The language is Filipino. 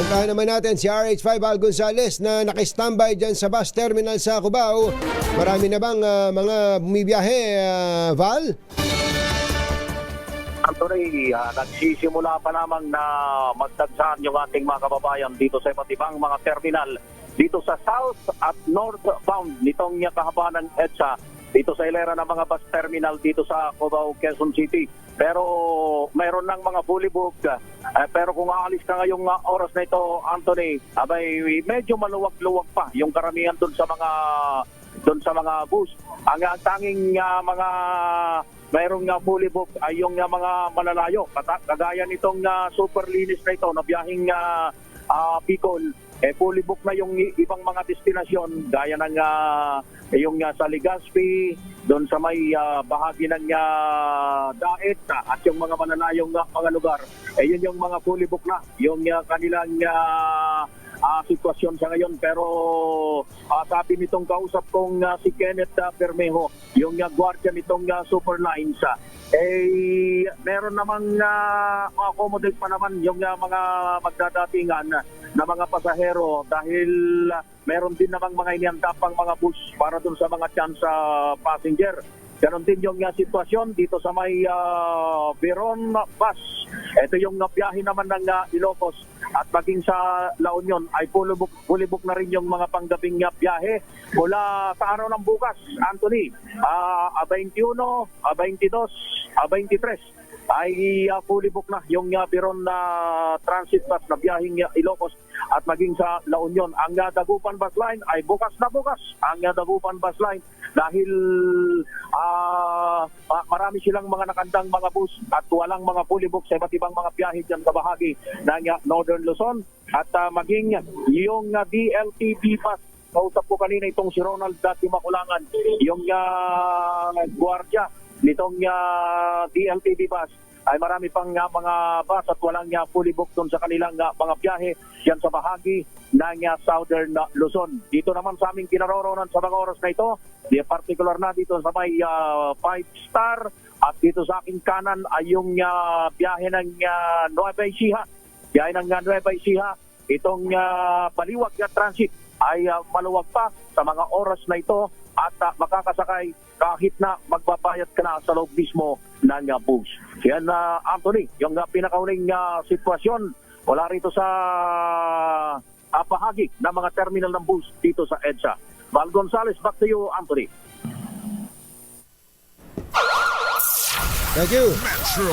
Puntahan naman natin si RH5 Al Gonzales na nakistambay dyan sa bus terminal sa Cubao. Marami na bang ah, mga bumibiyahe, ah, Val? Anthony, ah, nagsisimula pa lamang na magdagsaan yung ating mga kababayan dito sa iba't ibang mga terminal dito sa south at northbound nitong kahabaan ng EDSA dito sa ilera ng mga bus terminal dito sa Cubao, Quezon City. Pero mayroon ng mga bulibog. Eh, pero kung aalis ka ngayong ah, oras na ito, Anthony, abay medyo maluwag-luwag pa yung karamihan doon sa mga doon sa mga bus. Ang, ang tanging ah, mga mayroong nga fully booked ay yung nga mga malalayo. Kagaya nitong ah, super linis na ito na biyahing uh, Bicol, eh fully booked na yung ibang mga destinasyon gaya ng ah, yung nga sa Legazpi, doon sa may ah, bahagi ng uh, Daet at yung mga malalayong ah, mga lugar. Eh yun yung mga fully booked na. Yung ah, kanilang ah, ah, sitwasyon sa ngayon pero ah, sabi nitong kausap kong ah, si Kenneth ah, Permejo yung uh, gwardiya nitong ah, Superlines ah, eh meron namang uh, accommodate pa naman yung ah, mga magdadatingan na mga pasahero dahil ah, meron din namang mga inihanda pang mga bus para dun sa mga chance ah, passenger Ganon din yung uh, sitwasyon dito sa may uh, Veron bus. Ito yung uh, naman ng uh, Ilocos at maging sa La Union ay pulubok, pulibok na rin yung mga panggabing uh, biyahe mula sa araw ng bukas, Anthony. Uh, 21, uh, 22, uh, 23 ay uh, fully book na yung uh, Biron na transit bus na biyahing uh, Ilocos at maging sa La Union. Ang uh, Dagupan bus line ay bukas na bukas. Ang uh, Dagupan bus line dahil ah, ma- marami silang mga nakandang mga bus at walang mga fully book sa iba't ibang mga biyahe dyan sa bahagi ng uh, Northern Luzon. At uh, maging yung uh, DLTV bus. Kausap ko kanina itong si Ronald Dati Makulangan, yung uh, gwardiya nitong uh, DLTV bus ay marami pang uh, mga bus at walang uh, fully booked doon sa kanilang uh, mga biyahe yan sa bahagi ng uh, Southern uh, Luzon. Dito naman sa aming kinaroroonan sa mga oras na ito, di particular na dito sa may uh, five star at dito sa aking kanan ay yung uh, biyahe ng uh, Nueva Ecija. Biyahe ng uh, Nueva Ecija, itong uh, baliwag na transit ay uh, maluwag pa sa mga oras na ito at uh, makakasakay kahit na magbabayad ka na sa loob mismo ng uh, bus. Yan na Anthony, yung uh, pinakauling uh, sitwasyon wala rito sa uh, bahagi ng mga terminal ng bus dito sa EDSA. Val Gonzales, back to you, Anthony. Thank you. Metro